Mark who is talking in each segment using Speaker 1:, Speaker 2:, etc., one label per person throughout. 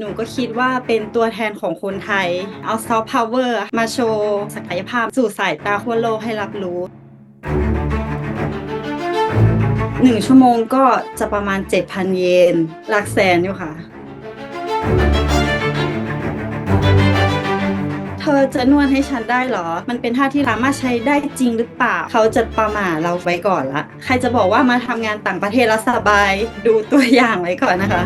Speaker 1: หนูก็คิดว่าเป็นตัวแทนของคนไทย เอาซอฟต์พาวเวอร์มาโชว์ศักยภาพสู่สายตาทั่วโลกให้รับรู้หนึ่งชั่วโมงก็จะประมาณ 7,000 เยนหลักแสนอยู่ค่ะ เธอจะนวดให้ฉันได้เหรอ มันเป็นท่าที่สามารถใช้ได้จริงหรือเปล่า เขาจะประมาทเราไว้ก่อนละ ใครจะบอกว่ามาทำงานต่างประเทศแล้วสบาย ดูตัวอย่างไว้ก่อนนะคะ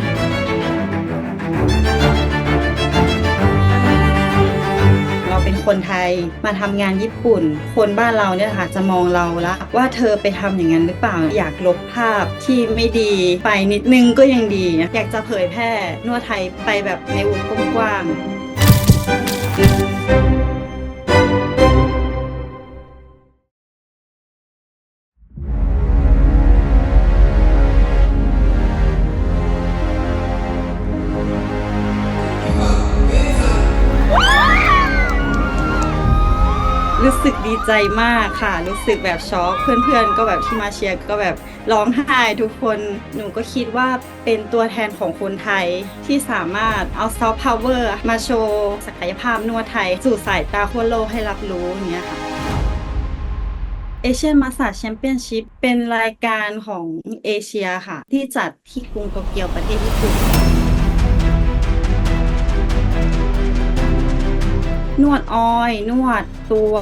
Speaker 1: เป็นคนไทยมาทำงานญี่ปุ่น คนบ้านเราเนี่ยค่ะจะมองเราละว่าเธอไปทำอย่างนั้นหรือเปล่า อยากลบภาพที่ไม่ดีไปนิดนึงก็ยังดี อยากจะเผยแพร่นวดไทยไปแบบในวงกว้างๆรู้ ใจมากค่ะ รู้สึกแบบช็อกเพื่อนๆ ก็แบบที่มาเชียร์ก็แบบร้องไห้ทุกคนหนูก็คิดว่าเป็นตัวแทนของคนไทยที่สามารถเอาซอฟต์พาวเวอร์มาโชว์ศักยภาพนวดไทย สู่สายตาทั่วโลกให้รับรู้อย่างเงี้ยค่ะ Asian Massage Championship เป็นรายการของเอเชียค่ะ ที่จัดที่กรุงโตเกียวประเทศญี่ปุ่น นวดออยนวดตัว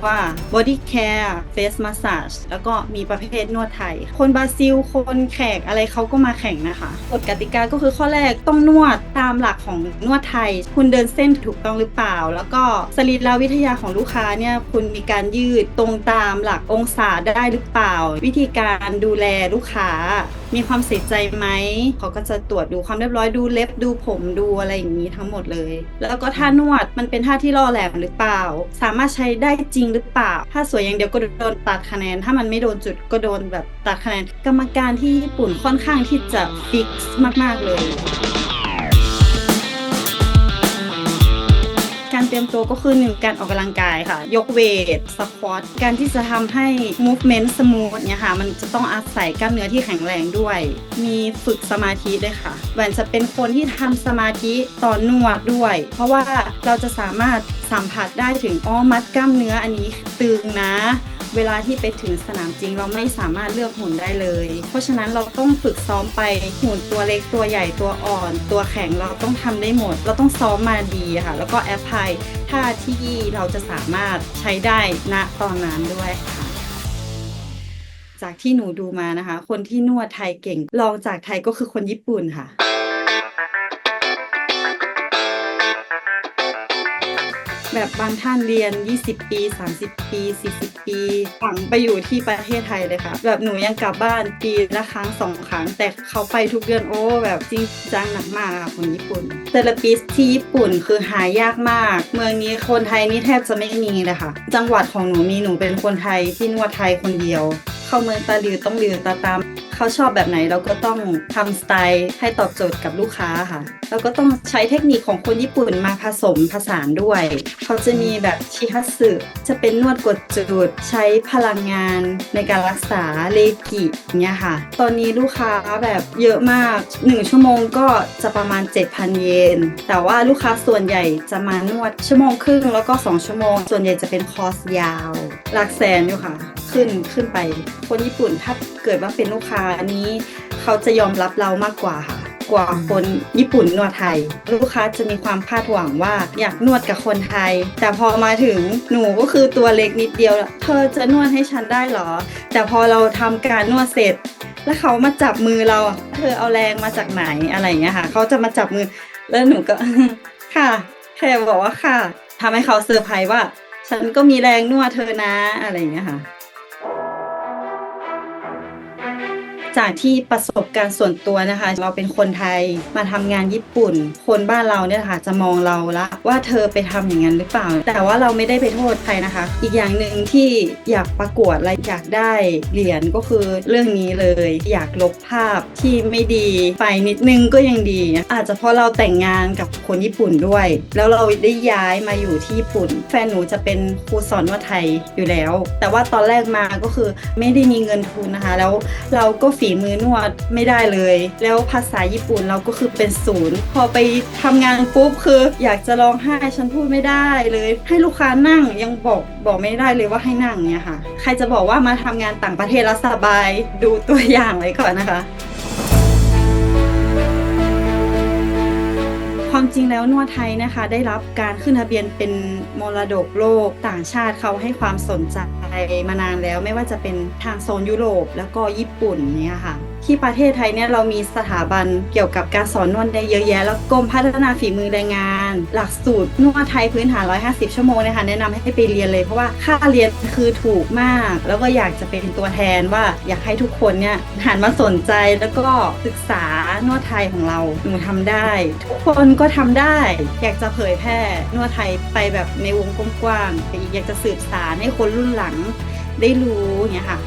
Speaker 1: body care face massage แล้วก็มีประเภทนวดไทย คนบราซิล คนแขกอะไรเขาก็มาแข่งนะคะกฎกติกาก็คือข้อแรกต้องนวดตามหลักของนวดไทย คุณเดินเส้นถูกต้องหรือเปล่า แล้วก็สรีรวิทยาของลูกค้าเนี่ยคุณมีการยืดตรงตามหลักองศาได้หรือเปล่า วิธีการดูแลลูกค้า มีความใส่ใจไหมเขาก็จะตรวจดูความเรียบร้อยดูเล็บดูผมดูอะไรอย่างนี้ทั้งหมดเลย แล้วก็ท่านวดมันเป็นท่าที่ล่อแหลมหรือเปล่า สามารถใช้ได้จริงหรือเปล่า ถ้าสวยอย่างเดียวก็โดนตัดคะแนน ถ้ามันไม่โดนจุดก็โดนแบบตัดคะแนน กรรมการที่ญี่ปุ่นค่อนข้างที่จะฟิกซ์มาก ๆ เลย ตัวก็คือหนึ่งการออกกำลังกายค่ะ ยกเวทสควอตการที่จะทำให้ movement smooth เนี่ยค่ะ มันจะต้องอาศัยกล้ามเนื้อที่แข็งแรงด้วย มีฝึกสมาธิด้วยค่ะแหวนจะเป็นคนที่ทำสมาธิตอนนวดด้วย เพราะว่าเราจะสามารถสัมผัสได้ถึงอ้อมัดกล้ามเนื้ออันนี้ตึงนะ เวลาที่ไปถึงสนามจริงเราไม่สามารถเลือกหุ่นได้เลย เพราะฉะนั้นเราต้องฝึกซ้อมไปหุ่นตัวเล็กตัวใหญ่ตัวอ่อน ตัวแข็งเราต้องทำได้หมด เราต้องซ้อมมาดีค่ะ แล้วก็แอปพลายท่าที่เราจะสามารถใช้ได้ณตอนนั้นด้วยค่ะจากที่หนูดูมานะคะ คนที่นวดไทยเก่ง รองจากไทยก็คือคนญี่ปุ่นค่ะ แบบบางท่านเรียน 20 ปี 30 ปี 40 ปีฝังไปอยู่ที่ประเทศไทยเลยค่ะ แบบหนูยังกลับบ้านปีละครั้งสองครั้ง แต่เขาไปทุกเดือนโอ้ แบบจริงจังหนักมากค่ะคนญี่ปุ่นเทอราปิสที่ญี่ปุ่นคือหายากมาก เมืองนี้คนไทยนี่แทบจะไม่มีเลยค่ะ จังหวัดของหนูมีหนูเป็นคนไทยที่นวดไทยคนเดียว เข้าเมืองตาหลิวต้องหลิวตาตามเขาชอบแบบไหนเราก็ต้องทำสไตล์ให้ตอบโจทย์กับลูกค้าค่ะเราก็ต้องใช้เทคนิคของคนญี่ปุ่นมาผสมผสานด้วย เขาจะมีแบบชิฮัตสึจะเป็นนวดกดจุด ใช้พลังงานในการรักษาเลกิเงี้ยค่ะ ตอนนี้ลูกค้าแบบเยอะมาก 1 ชั่วโมงก็จะประมาณ 7,000 เยน แต่ว่าลูกค้าส่วนใหญ่จะมานวดชั่วโมงครึ่งแล้วก็ 2 ชั่วโมง ส่วนใหญ่จะเป็นคอร์สยาว หลักแสนอยู่ค่ะ ขึ้นขึ้นไป คนญี่ปุ่นถ้าเกิดว่าเป็นลูกค้านี้ เขาจะยอมรับเรามากกว่าค่ะกว่าคนญี่ปุ่นนวดไทย ลูกค้าจะมีความคาดหวังว่าอยากนวดกับคนไทย แต่พอมาถึงหนูก็คือตัวเล็กนิดเดียว เธอจะนวดให้ฉันได้เหรอ แต่พอเราทำการนวดเสร็จ แล้วเขามาจับมือเรา เธอเอาแรงมาจากไหนอะไรอย่างเงี้ยค่ะ เขาจะมาจับมือ แล้วหนูก็ค่ะ แค่บอกว่าค่ะทำให้เขาเซอร์ไพรส์ว่า ฉันก็มีแรงนวดเธอนะอะไรอย่างเงี้ยค่ะ จากที่ประสบการณ์ส่วนตัวนะคะ เราเป็นคนไทยมาทำงานญี่ปุ่น คนบ้านเราเนี่ยค่ะจะมองเราละว่าเธอไปทำอย่างนั้นหรือเปล่า แต่ว่าเราไม่ได้ไปโทษใครนะคะ อีกอย่างหนึ่งที่อยากประกวดและอยากได้เหรียญก็คือเรื่องนี้เลย อยากลบภาพที่ไม่ดีไปนิดนึงก็ยังดี อาจจะเพราะเราแต่งงานกับคนญี่ปุ่นด้วย แล้วเราได้ย้ายมาอยู่ที่ญี่ปุ่น แฟนหนูจะเป็นครูสอนนวดไทยอยู่แล้ว แต่ว่าตอนแรกมาก็คือไม่ได้มีเงินทุนนะคะ แล้วเราก็ฝีมือนวดไม่ได้เลย แล้วภาษาญี่ปุ่นเราก็คือเป็นศูนย์ พอไปทำงานปุ๊บคือ อยากจะร้องไห้ฉันพูดไม่ได้เลย ให้ลูกค้านั่งยังบอกบอกไม่ได้เลยว่าให้นั่งเนี่ยค่ะ ใครจะบอกว่ามาทำงานต่างประเทศแล้วสบายดูตัวอย่างไว้ก่อนนะคะความจริงแล้วนวดไทยนะคะ ได้รับการขึ้นทะเบียนเป็นมรดกโลกต่างชาติเขาให้ความสนใจ มานานแล้วไม่ว่าจะเป็นทางโซนยุโรปแล้วก็ญี่ปุ่นเนี่ยค่ะ ที่ประเทศไทยเนี่ยเรามีสถาบันเกี่ยวกับการสอนนวดได้เยอะแยะ แล้วกรมพัฒนาฝีมือแรงงาน หลักสูตรนวดไทยพื้นฐาน 150 ชั่วโมงนะคะแนะนำให้ไปเรียนเลยเพราะว่าค่าเรียนคือถูกมาก แล้วก็อยากจะเป็นตัวแทนว่าอยากให้ทุกคนเนี่ยหันมาสนใจแล้วก็ศึกษา นวดไทยของเราหนูทำได้ ทุกคนก็ทำได้ อยากจะเผยแพร่นวดไทยไปแบบในวงกว้างๆอยากจะสืบสานให้คนรุ่นหลังได้รู้อย่างเงี้ยค่ะ